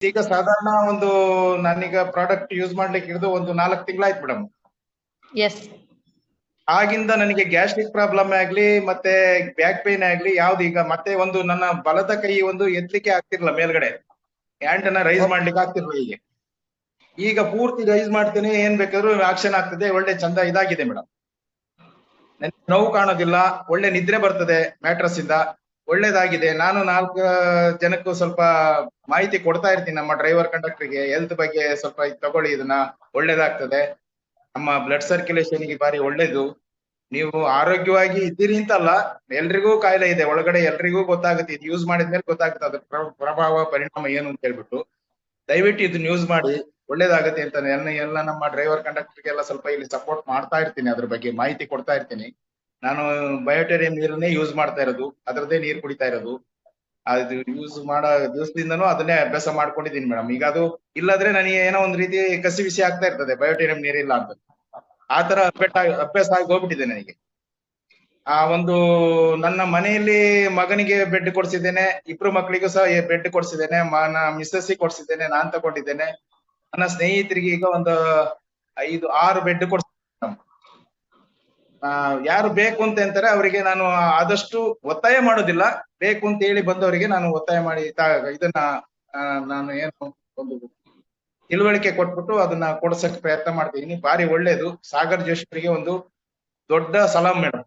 ಈಗ ಸಾಧಾರಣ ಒಂದು ನಾನೀಗ ಪ್ರಾಡಕ್ಟ್ ಯೂಸ್ ಮಾಡ್ಲಿಕ್ಕೆ ಹಿಡಿದು ಒಂದು ನಾಲ್ಕು ತಿಂಗಳಾಯ್ತು ಮೇಡಮ್ ಎಸ್ ಆಗಿಂದ ನನಗೆ ಗ್ಯಾಸ್ಟ್ರಿಕ್ ಪ್ರಾಬ್ಲಮ್ ಆಗ್ಲಿ ಮತ್ತೆ ಬ್ಯಾಕ್ ಪೇನ್ ಆಗ್ಲಿ ಯಾವ್ದು ಈಗ ಮತ್ತೆ ಒಂದು ನನ್ನ ಬಲದ ಕೈ ಒಂದು ಎತ್ತಲಿಕ್ಕೆ ಆಗ್ತಿರ್ಲಿಲ್ಲ ಮೇಲ್ಗಡೆ. ಹ್ಯಾಂಡ್ ಅನ್ನ ರೈಸ್ ಮಾಡ್ಲಿಕ್ಕೆ ಆಗ್ತಿರ್ಲಿಲ್ಲ ಹೀಗೆ. ಈಗ ಪೂರ್ತಿ ರೈಸ್ ಮಾಡ್ತೀನಿ ಏನ್ ಬೇಕಾದ್ರೂ ಆಕ್ಷನ್ ಆಗ್ತದೆ ಒಳ್ಳೆ ಚಂದ ಇದಾಗಿದೆ ಮೇಡಮ್ ನೋವು ಕಾಣೋದಿಲ್ಲ ಒಳ್ಳೆ ನಿದ್ರೆ ಬರ್ತದೆ ಮ್ಯಾಟ್ರಸ್ ಇಂದ. ಒಳ್ಳೇದಾಗಿದೆ. ನಾನು ನಾಲ್ಕು ಜನಕ್ಕೂ ಸ್ವಲ್ಪ ಮಾಹಿತಿ ಕೊಡ್ತಾ ಇರ್ತೀನಿ. ನಮ್ಮ ಡ್ರೈವರ್ ಕಂಡಕ್ಟರ್ಗೆ ಹೆಲ್ತ್ ಬಗ್ಗೆ ಸ್ವಲ್ಪ ತಗೊಳ್ಳಿ, ಇದನ್ನ ಒಳ್ಳೇದಾಗ್ತದೆ. ನಮ್ಮ ಬ್ಲಡ್ ಸರ್ಕ್ಯುಲೇಷನ್ಗೆ ಬಾರಿ ಒಳ್ಳೇದು. ನೀವು ಆರೋಗ್ಯವಾಗಿ ಇದ್ದೀರಿ ಅಂತಲ್ಲ, ಎಲ್ರಿಗೂ ಕಾಯಿಲೆ ಇದೆ. ಒಳಗಡೆ ಎಲ್ರಿಗೂ ಗೊತ್ತಾಗುತ್ತೆ, ಇದು ಯೂಸ್ ಮಾಡಿದ್ಮೇಲೆ ಗೊತ್ತಾಗುತ್ತೆ ಅದ್ರ ಪ್ರ- ಪ್ರಭಾವ, ಪರಿಣಾಮ ಏನು ಅಂತ ಹೇಳ್ಬಿಟ್ಟು. ದಯವಿಟ್ಟು ಇದನ್ನ ಯೂಸ್ ಮಾಡಿ, ಒಳ್ಳೇದಾಗುತ್ತೆ ಅಂತ. ಎಲ್ಲ ಎಲ್ಲ ನಮ್ಮ ಡ್ರೈವರ್ ಕಂಡಕ್ಟರ್ಗೆಲ್ಲ ಸ್ವಲ್ಪ ಇಲ್ಲಿ ಸಪೋರ್ಟ್ ಮಾಡ್ತಾ ಇರ್ತೀನಿ ಅದ್ರ ಬಗ್ಗೆ ಮಾಹಿತಿ ಕೊಡ್ತಾ ಇರ್ತೀನಿ. ನಾನು ಬಯೋಟೇರಿಯಂ ನೀರನ್ನೇ ಯೂಸ್ ಮಾಡ್ತಾ ಇರೋದು. ಅದರದೇ ನೀರು ಕುಡಿತಾ ಇರೋದು. ಅದು ಯೂಸ್ ಮಾಡೋ ದಿವಸದಿಂದನೂ ಅದನ್ನೇ ಅಭ್ಯಾಸ ಮಾಡ್ಕೊಂಡಿದ್ದೀನಿ ಮೇಡಮ್ ಈಗ ಅದು ಇಲ್ಲದ್ರೆ ನನಗೆ ಏನೋ ಒಂದ್ ರೀತಿ ಕಸಿ ಬಿಸಿ ಆಗ್ತಾ ಇರ್ತದೆ ಬಯೋಟೇರಿಯಂ ನೀರಿಲ್ಲ ಅಂತ. ಆ ತರ ಅಭ್ಯಾಸ ಆಗಿ- ಹೋಗ್ಬಿಟ್ಟಿದೆ ನನಗೆ. ಆ ಒಂದು ನನ್ನ ಮನೆಯಲ್ಲಿ ಮಗನಿಗೆ ಬೆಡ್ ಕೊಡ್ಸಿದ್ದೇನೆ, ಇಬ್ರು ಮಕ್ಕಳಿಗೂ ಸಹ ಬೆಡ್ ಕೊಡ್ಸಿದ್ದೇನೆ ನನ್ನ ಮಿಸ್ಸಸ್ ಕೊಡ್ಸಿದ್ದೇನೆ, ನಾನ್ ತಗೊಂಡಿದ್ದೇನೆ. ನನ್ನ ಸ್ನೇಹಿತರಿಗೆ ಈಗ ಒಂದು ಐದು, ಆರು ಬೆಡ್ ಕೊಡ್ಸಿದ್ದೇನೆ. ಯಾರು ಬೇಕು ಅಂತ ಅಂತಾರೆ ಅವರಿಗೆ ನಾನು ಆದಷ್ಟು ಒತ್ತಾಯ ಮಾಡೋದಿಲ್ಲ. ಬೇಕು ಅಂತ ಹೇಳಿ ಬಂದವರಿಗೆ ನಾನು ಒತ್ತಾಯ ಮಾಡಿ ಇದನ್ನ ಆ, ನಾನು ಏನು ಒಂದು ತಿಳುವಳಿಕೆ ಕೊಟ್ಬಿಟ್ಟು ಅದನ್ನ ಕೊಡ್ಸಕ್ ಪ್ರಯತ್ನ ಮಾಡ್ತೀನಿ. ಬಾರಿ ಒಳ್ಳೇದು. ಸಾಗರ್ ಜೋಶಿಯವರಿಗೆ ಒಂದು ದೊಡ್ಡ ಸಲಾಂ ಮೇಡಮ್.